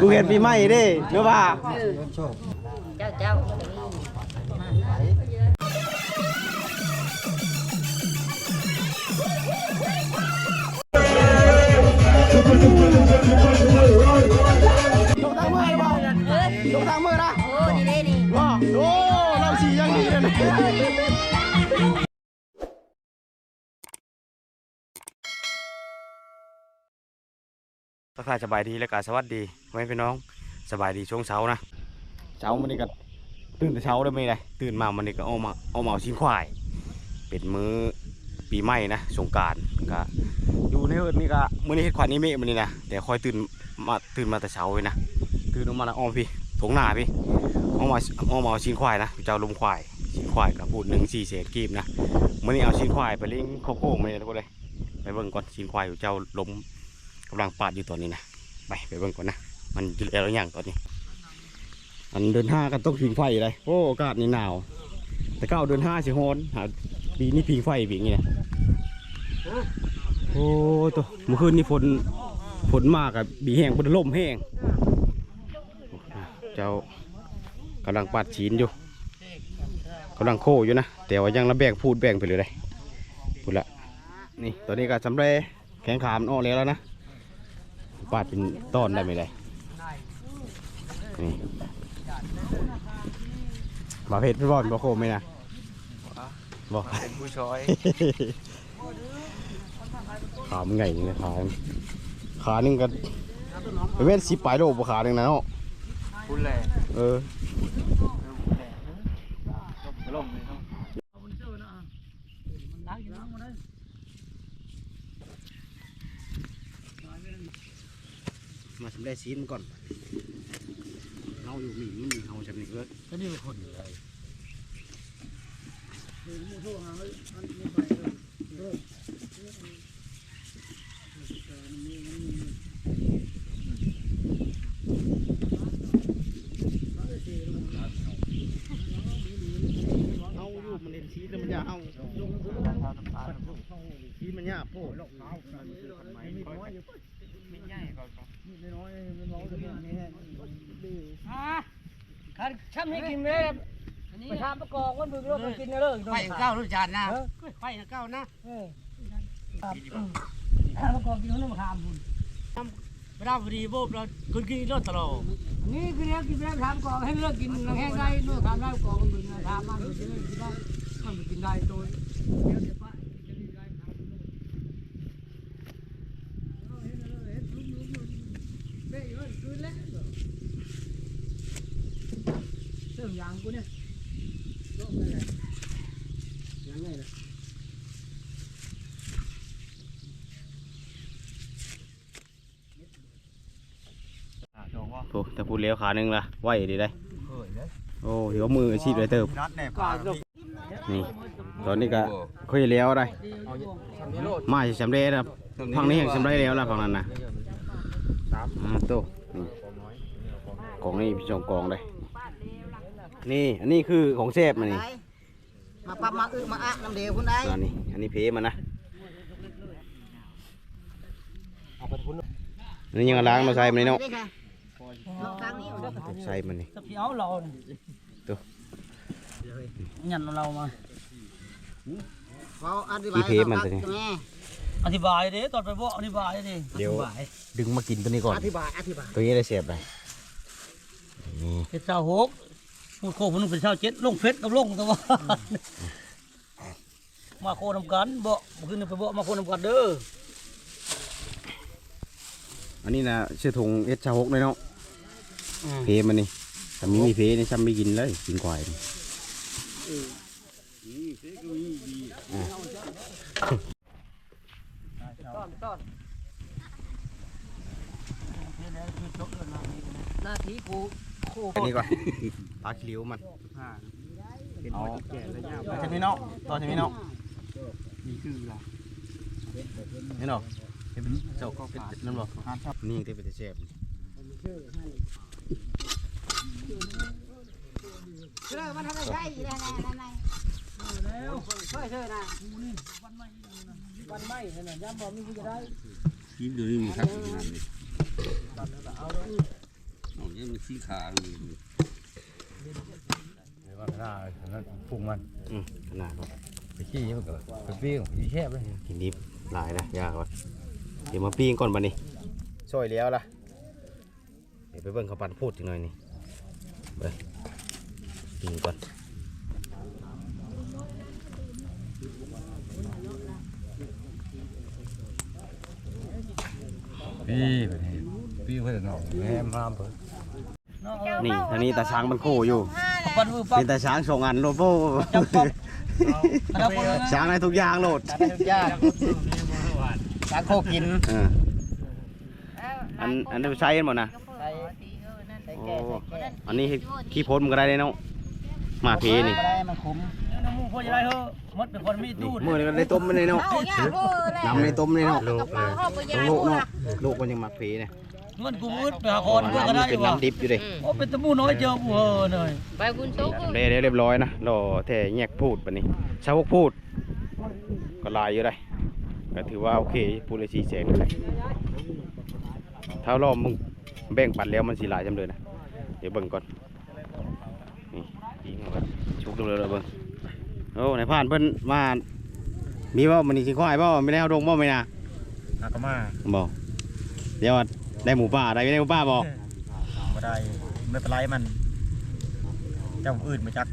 กูเห็นปีใหม่เด้หรือว่าเจ้ ทักทายสบายดีและก็สวัสดีพ่อแม่พี่น้องสบายดีช่วงเช้านะเช้ามันนี่ก็ตื่นแต่เช้าได้ไหมเลยตื่นมามันนี่ก็เอามาเอามาเอาชิ้นควาย เป็นมื้อปีใหม่นะสงกรารก็อยู่ในเอิร์ดนี่ก็มื้อนี้เฮ็ดควายนี่เมฆมันนี่นะแต่คอยตื่นมาตื่นมาแต่เช้าเลยนะตื่นออกมาแล้วอ้อมพี่ถงหน้าพี่เอามาเอามาเอาชิ้นควายนะเจ้าลมควายชิ้นควายกับพูดหนึ่งสี่เศษกีบนะมื้อนี้เอาชิ้นควายไปเลี้ยงโคโค่มาเลยทุกคนเลยไปเบิ่งก่อนชิ้นควายอยู่เจ้าลม กำลังปาดอยู่ตอนนี้นะไปไปเบิ่งก่อนนะมันจะแล้วอยังตอนนี้ อันเดินห้ากันต้องพิงไฟเลยโอ้อากาศนี่หนาว แต่ก็เอาเดินห้าสิฮอนหาปีนี้พิงไฟปีนี้นะโอ้ตัวเมื่อคืนนี่ฝนฝนมากอะบีแห้งบนล่มแห้งเจ้ากำลังปัดฉีนอยู่กำลังโคอยู่นะแต่ว่ายังระแบกพูดแบ่งไปเลยเลยพูดละนี่ตอนนี้ก็สำเร็จแข้งขามนออกแล้วแล้วนะ ปาดเป็นต้อนได้ไหมเลยนี่บาเพชรพี่บอลบาโคมไหมนะบอกเป็นผู้ชอยขามันไงนี่นะขาขาหนึ่งก็ไปเว้นสิบปลายโลบขาหนึ่งนะเนาะผู้แหล่เออ ล่มเลยเนาะ มาสำเร็จซีนมันก่อนเราอยู่หมิ่นมันมีเฮาจำนี้เลยก็นี่เป็นคนอะไรเอาอยู่มันเห็นซีนแล้วมันอยากเอาซีนมันยากโพด ขัน ช้ำให้กินเลยไปทำประกอบวันบึงแล้วก็กินเลยไฟเก้ารู้จานนะไฟเก้านะเออทำประกอบกินแล้วมาทำบุญเวลาพอดีโบบเราคนกินรถตลอดนี่คือเรียกกินแล้วทำก่อนให้เลิกกินแห้งได้นู่นทำได้ก่อนบึงทำมันกินได้กินได้มันกินได้ตัวเรื่องยางกูเนี่ย โอ้แต่พูดเลี้ยวขาหนึ่งละไหวดีได้โอ้เดี๋ยวมืออาชีพเลยเติบนัดแน่ปลานี่ตอนนี้ก็ค่อยเลี้ยวได้มาสิสำเร็จครับฝั่งนี้ยังสำเร็จแล้วละฝั่งนั้นนะอ่าโตนี่กล่องนี้พี่ชมกล่องเลยนี่อันนี้คือของเซฟมันนี่มาปั๊บมาอึมาอะน้ำเดียวคุณได้อันนี้อันนี้เพมันนะอันนี้ยังเอาล้างมาใส่มันนี่เนาะ ทางนี้ใส่มันนี่สักเพียวเราเนี่ยตัวยันเรามาเขาอธิบายแม่อธิบายดิตอนไปบอกอธิบายดิเดี๋ยวดึงมากินตัวนี้ก่อนอธิบายอธิบายตัวนี้ได้เสียบเลยนี่เป็นเจ้าหกพูดโคคนนึงเป็นเจ้าเจ็ดลงเพชรกับลงแต่ว่ามาโคนำกันบอกขึ้นไปบอกมาโคนำกันเด้ออันนี้นะชื่อถุงเอสชาหกเลยเนาะ เพมันนี่ถ้ามีมีเพนี่ซ้ำไม่กินเลยกินควายนี่อะหน้าที่กูโคอันนี้ก่อนปลาคิริวมันเอาใช่ไหมเนาะต่อใช่ไหมเนาะนี่คือละนี่เนาะเป็นเจ้าก็เป็นนั่นบอกนี่ที่เป็นเชฟ เชื่อมันทำได้ใช่ได้ไงได้ไงเชื่อเชื่อนะวันไม่เห็นไหมย้ำบอกมีผู้จะได้กินเลยครับนี่มันสีขาวเดี๋ยวว่าหน้าอันนั้นปรุงมันอืมขนาดไปขี้มันก็ไปปิ้งขี้แคบเลยกินดิบหลายนะยากก่อนเดี๋ยวมาปิ้งก่อนบัดนี้ช่วยแล้วล่ะ ไปเบิ่งเขาวปั่นพูดอีกหน่อยนี่ไปปิ้งก่อนปี้ไปนี่ปี้เพื่อนน้องแม่มามเพิ่นนี่ทางนี้ตาช้างมันโคอยู่ปันมือปั๊บเป็นตาช้างสองอันโลโบจับปั๊บคณะพลนะช้างในทุกอย่างโหลดทุกอย่างสาโคกินเอออันอันนี้ใช้กันหมดนะใส่ใส่ แก่ใส่แก่อันนี้ขี้โพดมันก็ได้เลยเนาะหมาเพนี่ได้มันคุ้มน้ำมูกพอจะได้เถอะมดเป็นคนมีนี่ตู้มือนี่ก็ได้ต้มมันเลยเนาะเอาย่าเออแหละน้ำในต้มเลยเนาะกระเป๋าเข้าไปยาลูกดูเนาะนะลูกมันยังหมักเพเนี่ยเงินกูมืดไปหาคนเพื่อก็น้ำได้มันเป็นว่ะน้ำดิบอยู่เลยโอ้เป็นตะมูน้อยเจอกูเออหน่อยไปบุญตุ๊กเรียบเรียบร้อยนะรอแท่แยกพูดปะนี้ชาวกพูด ก็ลายอยู่ได้ก็ถือว่าโอเคพูดเลยสี่แสนเลยถ้ารอบมึงแบ่งปันแล้วมันสีลายจำเลยนะ เดี๋ยวเบิ่งก่อนนี่ยิงเอากันชุกดูเลยเบิ่งโอ้ไหนผ่านเพิ่นมามีว่ามันนี่สิควายบ่ไม่ได้เอาดงบ่ไม่นะอากามาบ่เดี๋ยวได้หมูป่าได้ได้หมูป่าบ่บ่ได้ไม่เป็นไรมันเจ้าอื่นมาจัก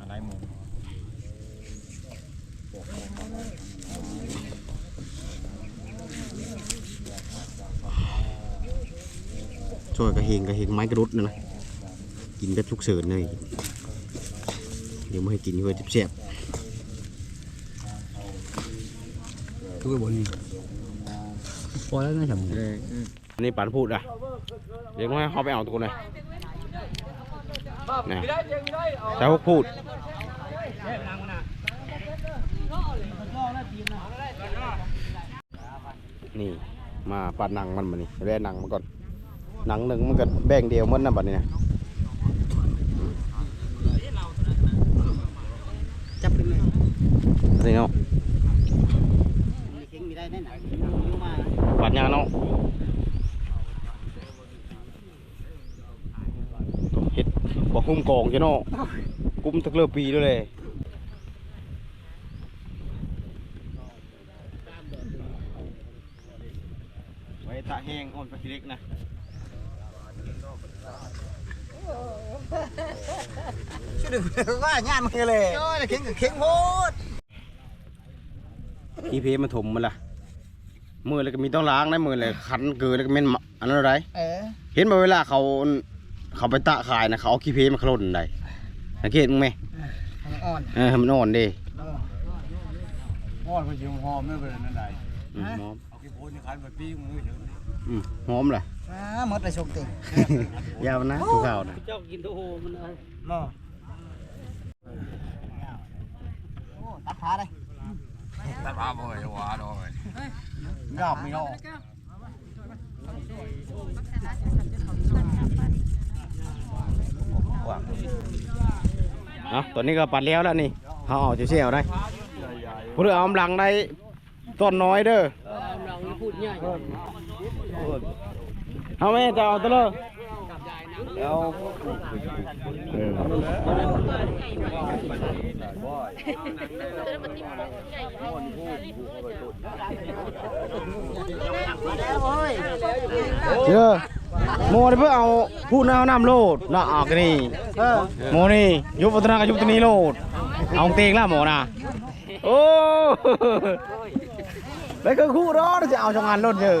อะไรหมู ช่วยกระเฮงกระเฮงไม้กระดุดนั่นนะกินแบบทุกเสริญเลยเดี๋ยวมาให้กินเพื่อเจ็บทุกคนพอแล้วนะฉันๆอันนี้ปานพูดอะเดี๋ยวน้อยเขาไปเอาตัวไหนนะชาวกพูดนี่มาปัดหนังมันมานี่แร่หนังมันก่อน หนังหนึ่งมันก็แบ่งเดียวมันนะบัดนี้นะจับเป็นเลยนี่เนาะเข่งมีได้แน่นอนมาปัดยางเนาะเฮ็ดบ่หุ้มกองจ้ะเนาะกุมตะเกลือปีด้วยเลยไว้ตาแห้งอ่อนปลาคิเล็กนะ ช่วยดึงว่าญาติมึงเลยโอ้ยเข่งกับเข่งโหดอีเพมันถมมันล่ะมือแล้วก็มีต้องล้างนะมือเลยขันเกลือแล้วก็เม่นมะอันนั้นอะไรเออเห็นบ่เวลาเขาเขาไปตะขายนะเขาเอาขี้เพมาขลุ่นได้สังเกตมั้ยไหมอ่อนเออให้มันอ่อนดิพอดไปยิงหอมไม่เป็นนั่นใดอืมหอมเอาขี้โพนนี่คันไปปิ้งมือเฉยอืมหอมเลย อ่าหมดเลยชมติยาวนะทุกข้าวนะเจ้ากินโตโหมันเลยมอโอ้ตัดขาเลยตัดภาพบ่อยว่าดอกเลยยอบไม่ยอบเอาตัวนี้ก็ปัดแล้วแล้วนี่เขาเอาเชี่ยวๆได้ผู้เรือเอากำลังได้ต้นน้อยเด้อเอา ไหมจะเอาตัวเลยเอาเออเยอะโมนี่เพื่อเอาพูดน้ำน้ำโลดน่ะออกนี่โมนี่ยุบปัตนากับยุบตัวนี้โลดเอาเตงแล้วหมอนะโอ้แล้วก็คู่ร้อนจะเอาช่องงานโลดเยอะ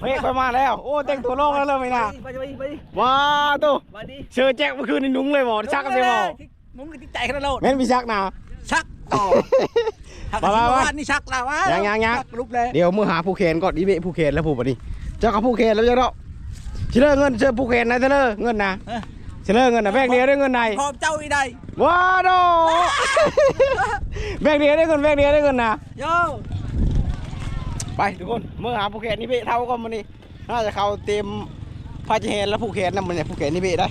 เฮ้ยไปมาแล้ว โอ้แต่งตัวโลกแล้วเริ่มไหมนะไปไปไปว้าตัวมาดิเชิญแจ็คเมื่อคืนนี่นุ้งเลยบอชักกันเลยบอมุ้งกันที่ใจขนาดโลดแม่นพี่ชักนะชักต่อไปไปไปนี่ชักแล้ววะยังยังยังชักลุกเลยเดี๋ยวมือหาผู้เคนก่อนอีเบะผู้เคนแล้วผู้ปะนี่เจ้ากับผู้เคนแล้วเจ้าเนาะเชื่อเงินเชื่อผู้เขนนะเชื่อเงินนะเชื่อเงินนะแบงเดียวได้เงินไหนขอบเจ้าอีใดว้าโดแบงเดียวได้เงินแบงเดียวได้เงินนะโย ไปทุกคนเมื่อหาผู้เขียนนี่เบะเท่าก็มันนี่น่าจะเขาเต็มพาจะเห็นแล้วผู้เขียนนั่นมันเนี่ยผู้เขียนนี่เบะได้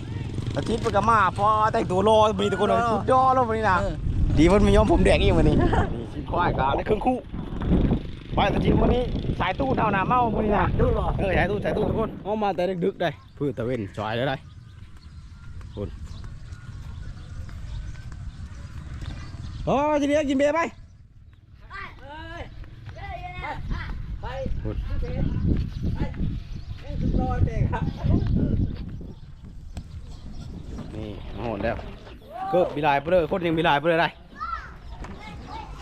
แต่ทิศมันก็มาพอแต่งตัวรอมีทุกคนเลยสุดยอดแล้วมันนี่นะดีมันมีย้อมผมแดงอีกมันนี่นี่ชิ้นควายกาได้ครึ่งคู่ไปแต่ทิศวันนี้สายตู้เท่าหนาเมามันนี่นะดูหรอเออสายตู้สายตู้ทุกคนเอามาแต่ดึกๆได้พืชตะเวนจอยแล้วได้คุณโอ้ยทีเดียวกินเบียร์ไปไป คุณ รอยเบรกครับ นี่โหดแล้วเกิบมีลายเปลือยคนยังมีลายเปลือยได้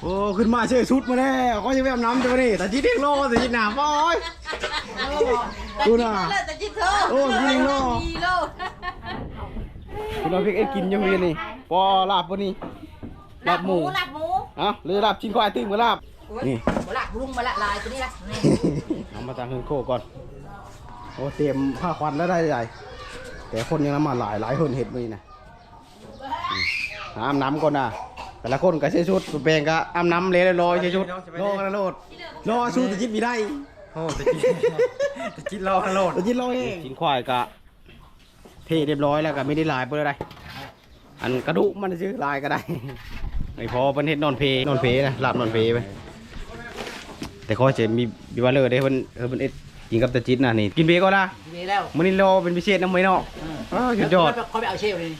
โอ้ขึ้นมาเชื่อชุดมาแล้วก็ยังไม่อาบน้ำจังวะนี่แต่จีเด็กโลแต่จีหนามโอ้ยดูน่ะแต่จิตเธอโอ้จีเด็กโลดีโลคุณเอาพริกเอ็ดกินยังไงนี่ปอลาบปะนี่ลาบหมูหลับหมูเอ้าเลยลาบชิ้นควายตื้มกับลาบนี่หลับลุงมาละลายตัวนี้ละเอา มาตั้งเฮือนโคก่อน โอ้เตรียมผ้าควันแล้วได้ใหญ่แต่คนยังน้ำมาหลายหลายคนเห็ดมือนะอืมอาบน้ำก่อนนะแต่ละคนก็ใช้ชุดสุดแปลงก็อาบน้ำเลยลอยใช้ชุดรอกันโลดรอชุดจะจิตมีได้โอ้ตะกี้ตะกี้รอกันโลดจะจิตรอเองชิ้นควายก็เทเรียบร้อยแล้วก็ไม่ได้ลายเพื่ออะไรอันกระดูกมันซื้อลายก็ได้ไม่พอเป็นเห็ดนอนเพนอนเพนะลาบนอนเพไป แต่เขาจะมีบิวาเลอร์ได้เพิ่นเออเพิ่นเอ็ดกินกับตะจิตนะนี่กินเบก็ได้มีแล้วมันนี่รอเป็นพิเศษน้ำไม่นอกอ้าวสุดยอด เขาไปเอาเชลเลย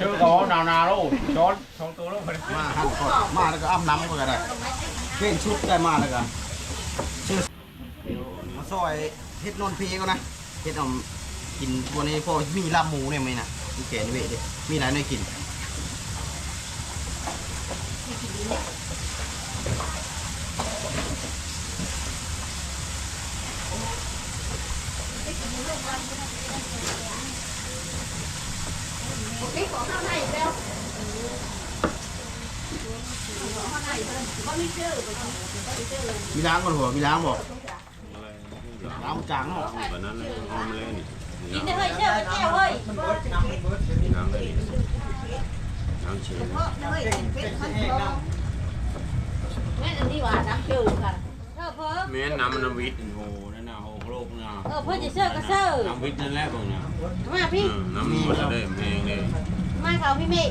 ชื่อเขานาวนาโลช้อนสองตัวโลมาครับก่อนมาแล้วก็อ้ำน้ำก็ได้เพ่นชุดได้มาแล้วก็ชื่อมาซอยเฮ็ดนนพีก็นะเฮ็ดเอากินตัวนี้พอมีลาบหมูเนี่ยไหมน่ะมีแกนเวทดิมีหลายหน่วยกิน มีล้างก่อนหัวมีล้างบอกล้างจางเนาะวันนั้นเอามาเลยนี่กินได้เฮ้ยเชื่อแก้วเฮ้ยน้ำเลยน้ำเชื่อเฮ้ยเป็นขั้นตอนแม่อันนี้ว่าน้ำเชื่อกันเออเพิ่มแม่น้ำมันน้ำวิทย์โอ้นั่นน่ะโอ้โล กน่ะเออเพิ่มจะเชื่อก็เชื่อน้ำวิทย์นั่นแหละพวกน่ะมาพี่น้ำมันจะได้แพงเลยมาเขาพี่เมฆ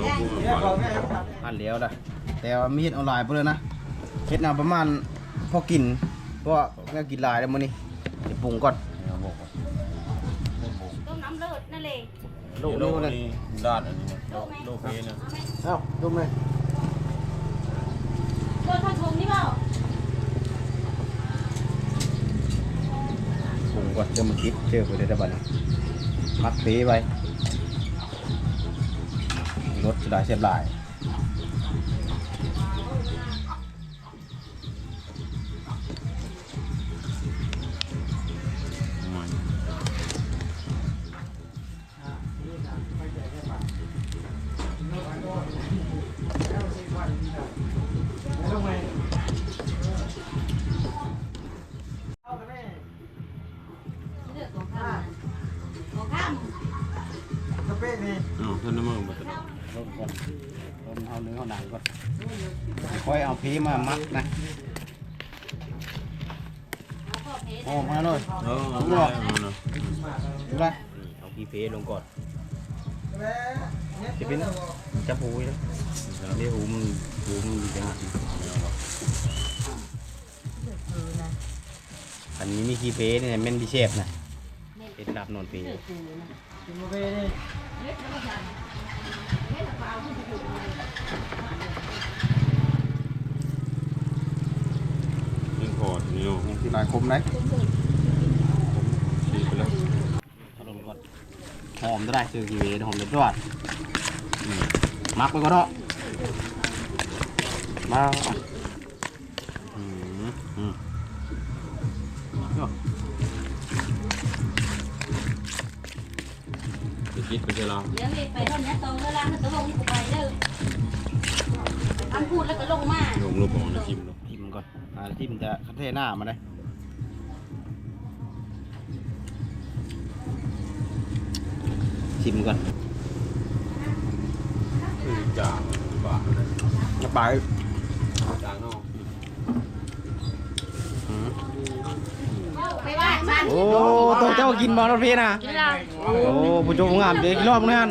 โลกอันเดียวได้แต่ว่ามีเฮ็ดเอาหลายไปเลยนะเฮ็ดเอาประมาณพอกินเพราะว่าแม่กินหลายแล้วมื้อนี้เดี๋ยวปรุงก่อนต้มน้ำเลือดนั่นเลยลูกโลนี่กมันนี่ดาดอันนี้โลกนี้นะเอ้าดูไหมโดนทางชมนี่เปล่า ปรุง ก่อนเจอมาคิดเจอไปได้ต่บัดนี้มักตีไปรถจะได้เสียบหลาย ลอดต้มก่อนต้มเอาเนื้อเอาหนังก่อนค่อยเอาพีมามักนะเอาพ่อเพชรหอมมาเลยเออเอาได้เอานะดูได้เอาพีเพลงก่อนจะเป็นจะปูยนะเดี๋ยวหูมันหูมันดีจังอันนี้มีคีเพเนี่ยแม่นพิเชฟนะเป็นดับนอนเพกินมา เบ้นี่ยิ่งอดนี่โลกที่นายคมไหนชี้ไปแล้วเอาลงก่อนหอมจะได้ซื้อกี่เวหอมเด็ดยอดมมักไปก็ได้มา กินไปใช่หรอเดี๋ยวไปเท่านี้ตองก็ล้างก็ลงไปเด้อทำพูดแล้วก็ลงมาลงลงของนะทิมลงทิมก่อนอ่าทิมจะคันเทหน้ามาเลยชิมก่อนจางปลาปลาจางนอก ไปบ้านบ้านโอ้ตัวเจ้ากินบอลรถพี่นะกินแล้วโอ้ผู้ชมงามเดี๋ยวกินรอบนึงนั่น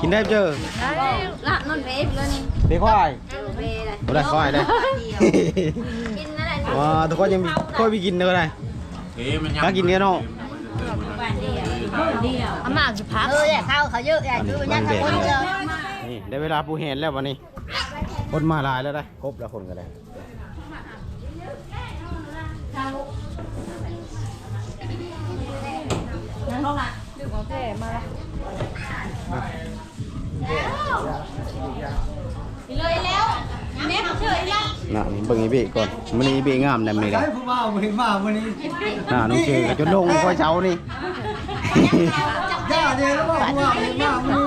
กินได้เจอละนนเวฟเลยนี่เด็กควายเวเลยบ่ได้ควายเลยกินอะไรว้าทุกคนยังค่อยไปกินเลยเฮ้ยมันยังถ้ากินเนี่ยเนาะอามาคือพักเออเนี่ยข้าวเขาเยอะใหญ่คือมันยังคนเยอะนี่ได้เวลาปูเห็นแล้ววันนี้คนมาหลายแล้วได้ครบแล้วคนก็ ท่าได้เลยแล้วแม่เฉยแล้วน่ะนี่เบิ่งอีเบะก่อนมันนี่อีเบะงามแน่มื้อนี้ไอ้ผู้บ่าวมือมาวันนี้น่ะน้องเชยก็จนลงค่อยเช้านี่ย่าเดียวแล้วบอกว่ามือมาวันนี้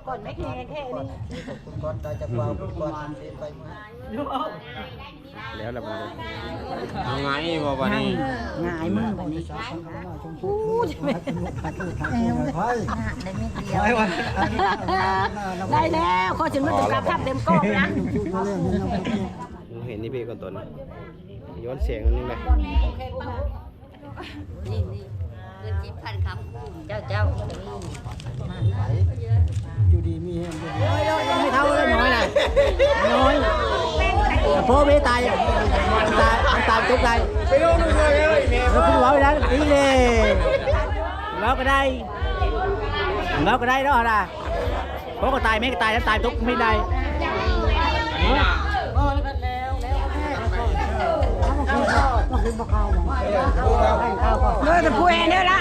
มาก่อนไม่แค่แค่นี้คุณก่อนตาจะว่าคุณก่อนไปมาแล้วแล้วมันเลยยังไงบ่วันนี้ง่ายมึงแบบนี้พูดไม่ไปได้ไม่เดียวไปวันได้แล้วข้อถึงมันถูกรับทับเต็มกล้องนะเห็นอีเบะก่อนตัวนี้ย้อนเสียงอันนึงเลยนี่นี่ เงินจีพันครับเจ้าเจ้าอยู่ดีมีเห็นไม่เท่าเลยน้อยน่ะน้อยพ่อไม่ตายตายตายตุ๊กตายไปโดนเลยแล้วคุณว่าไปแล้วนี่เลยแล้วก็ได้แล้วก็ได้แล้วนะพ่อก็ตายไม่ก็ตายแล้วตายตุ๊กไม่ได้ เลยแต่ผู้เองเนี่ยละ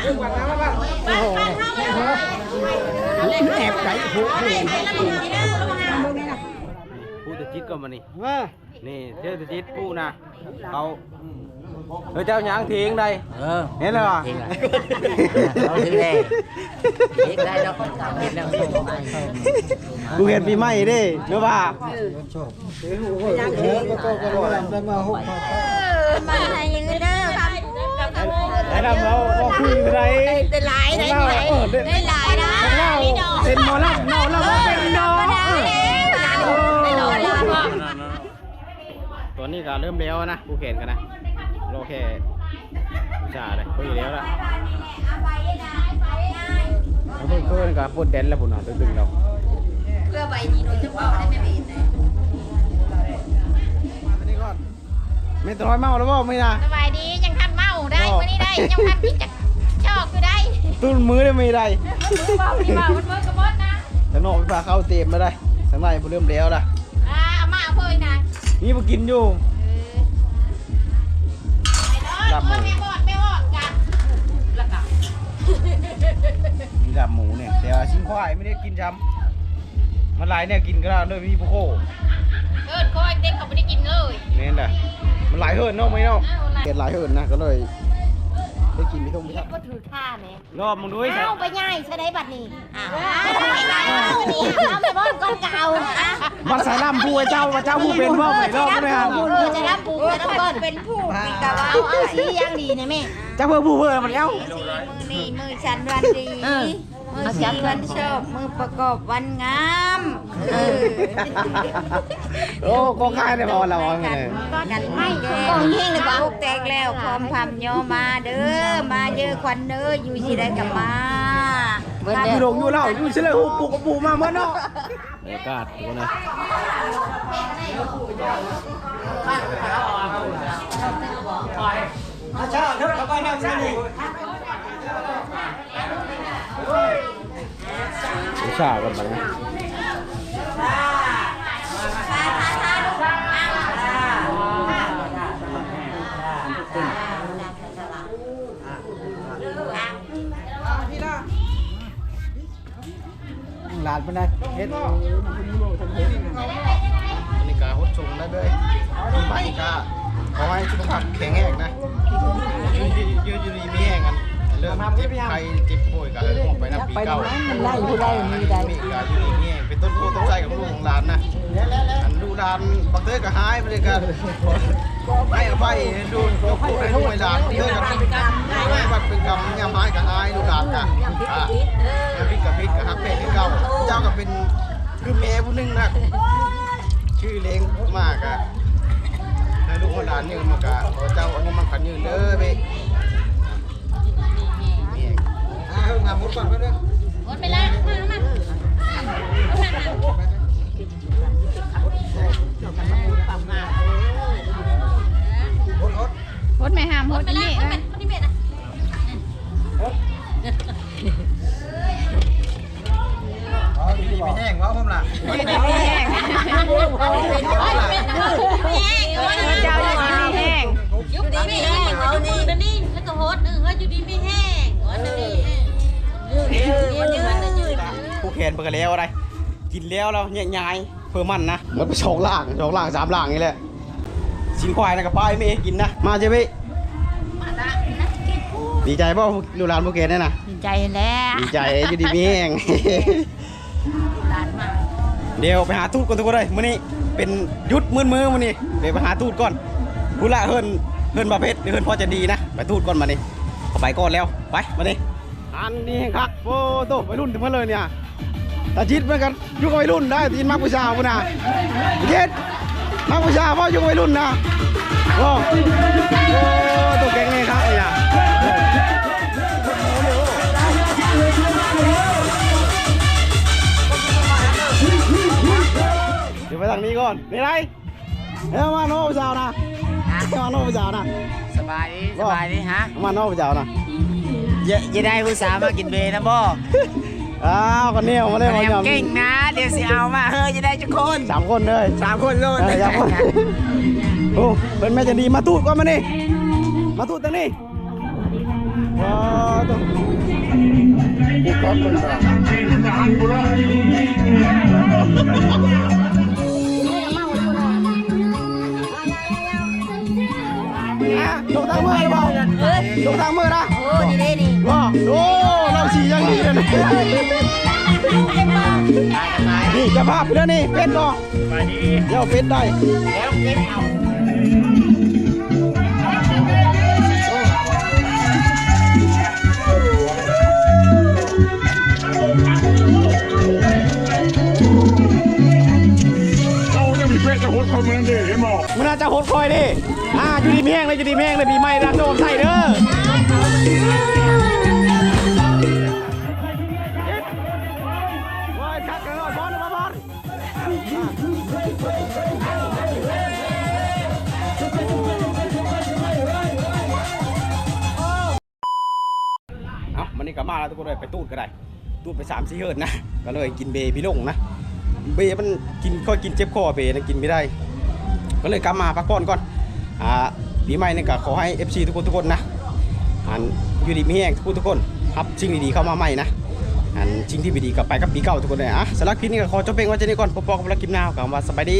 แอบใจผู้เองผู้ตะจิกก็มานี่ นี่เจ้าตะจิตผู้นะเขาเฮ้ยเจ้าหยางทิ้งได้เออเห็นแล้วเหรอเราถึงได้เห็นได้แล้วเห็นแล้วกูเห็นปีใหม่ดิหรือว่ามาให้ยังเด้อครับไอ้ดำเราเราคุยอะไรได้หลายได้หลายได้หลายนะเราเป็นหมอลำเราเราเป็นน้อ ตัวนี้ก็เริ่มเลี้ยวนะกูเห็นกันนะรอแค่จ่าเลยคุยเลี้ยวละแล้วเพิ่งเพิ่นกับปวดแดนแล้วปุ่นอะตึงๆเราเพื่อใบนี้โดยเฉพาะได้ไม่เป็นเลยอันนี้ก่อนไม่ต้อยเมาแล้วบ่ไม่นะสบายดียังทันเมาได้วันนี้ได้ยังทันกินจากชอกอยู่ได้ตุ้นมือได้ไม่ได้เมาดีเมามันเมื่อกระมดนะข้างนอกไปพาเข้าเต็มมาได้ข้างในเริ่มเลี้ยวละ นะนี่มากินอยู่ไปเลยไม่บอดไม่บอดกันแล้วก็กินกับหมูเนี่ยแต่ว่าชิ้นควายไม่ได้กินช้ำมันหลายเนี่ยกินก็ได้ด้วยมีโปโคเกิดคอยเด็กเขาไม่ได้กินเลยเนี่ยแหละมันหลายเหินเนาะไม่เนาะเกิดหลายเหินนะก็เลย ได้กินไม่ต้องไม่ทับก็ถือท่าไหมรอบมึงด้วยสิเอาไปง่ายใช่ไหมบัดนี้อ่าเอานี่เอาไปบอดก่อนเก่าอะมันสายลำผู้ไอ้เจ้าว่าเจ้าผู้เป็นบ่ไปรอบไม่ได้ฮะเออจะรับปูจะรับเบิดเป็นผู้ปีกะว่าเอาเอาสีอย่างดีนะแม่เจ้าเพื่อผู้เพื่อมันเอ้าสีมือนี่มือฉันวันดี มือสีวันชอบ มือประกอบวันงามเออโอ้ก็ค่ายได้พอเราเอาไงก็กันไม่แก่ก็ยิ่งเลยว่าแตกแล้วพร้อมพำโยมาเด้อมาเยอะควันเด้ออยู่สิได้กับมาอยู่หลงอยู่เล่าอยู่เฉลยหูปูกับปูมาเมื่อเนาะบรรยากาศทุกคนนะชาเถอะเข้าไปนั่งนี่ วิชากันไปนะหลานเป็นไงเฮ็ดนี่กาฮดชงได้เลยไม่กาขอให้สุขภาพแข็งแรงนะยืนยืนยืนมีแห้งกัน เริ่มเจ็บไข้เจ็บป่วยก็ออกไปนับปีไปเก่าน้ำมันไล่ผู้ใดมีใดมีก็อยู่นี่นี่เป็นต้นโพต้นไทรกับลูกของหลานนะอันดูหลานบักเตอร์ก็หายไปเลยกันให้อภัยดูยกโทษให้ลูกให้หลานบักเตอร์ก็เป็นกรรมให้บักเป็นกรรมยามหายก็หายลูกหลานก็อะยามพิษกับพิษกับฮักเป็นที่เก่าเจ้าก็เป็นคือแม่ผู้หนึงนะชื่อเล้งมากอะให้ลูกให้หลานยืนมากะขอเจ้าเอามันขันยืนเด้อเบ้ อ่าเพิ่งมามุดก่อนเพื่อนพดไม่ห้ามพดนี่ นเปิดแล้วอะไร กินแล้วแล้วเนี่ยยายเพิ่มมันนะมันไปสองล่างสองล่างสามล่างนี่แหละสินควายนะกับป้ายไม่ให้กินนะมาเจ้าพี่ดีใจป่ะลูกหลานผู้แขนเนี่ยนะดีใจแล้วดีใจอยู่ดีมีแห้งเดี๋ยวไปหาทูตก่อนทุกคนเลยมื้อนี้เป็นยุดมือมือมื้อนี้เดี๋ยวไปหาทูตก่อนพูละเฮิรนเฮิรนประเภทเฮิรนพอจะดีนะไปทูตก่อนมานี่เอาไปก่อนแล้วไปมานี่อันนี้ครับโอ้โตวัยรุ่นถึงมาเลยเนี่ย ตาจิตเหมือนกันอยุควัยรุ่นได้ยินมากผู้ชายพุ่นนะเย็ดมากผู้ชายเพราะอยุควัยรุ่นนะโอ้โอ้ตัวแกงนี่ครับเนี่ยเดี๋ยวไปทางนี้ก่อนนี่ไรเอ้ยมาโน่ผู้ชายนะเอ้ยมาโน่ผู้ชายนะสบายดีสบายดีฮะมาโน่ผู้ชายนะจะจะได้ผู้สาวมากินเบนะบ่ อ้าวคนนี้มาเลยแนมาวเนี่ยเก่งนะ เดี๋ยวสิเอามาเฮ้ยจะได้ทุกคนสามคนเลยสามคนโลดเออสามคนโอ้เป็นแม่จะดีมาตูดก่อนมานี่มาตูดตรงนี้ว้าวตัวอะ ลงทางมือหรือเปล่าลงทางมือนะโอ้นี่เลยนี่ว้าวโอ้เราฉี่ยังดีเลยนะนี่จะภาพเพื่อนนี่เป็ดเนาะเดี๋ยวเป็ดได้แล้วเก็บเอา มันน่าจะโหดคอยดิอ่าอยู่ดีมีแห้งเลยอยู่ดีมีแห้งเลยปีใหม่รักโดมใส่เด้อว้ายคักกันหน่อยบอลมาบอลเอามันนี่กลับมาแล้วทุกคนเลยไปตูดก็ได้ ตูดไปสามสี่เฮิร์ตนะ ก็เลยกินเบย์พี่ลงนะ เบย์มันกินค่อยกินเจ็บคอเบย์นะกินไม่ได้ ก็เลยกลับมาพักผ่อนก่อนอ่าปีใหม่นี่ก็ขอให้ FC ทุกคนทุกคนนะอันอยู่ดีมีแห้งทุกคนทุกคนรับสิ่งดีๆเข้ามาใหม่นะอันสิ่งที่ดีกลับไปกับปีเก่าทุกคนเลยอะสำหรับคลิปนี้ก็ขอจบเพลงไว้เจนี่ก่อนพบกันกับคลิปหน้ากับว่าสบายดี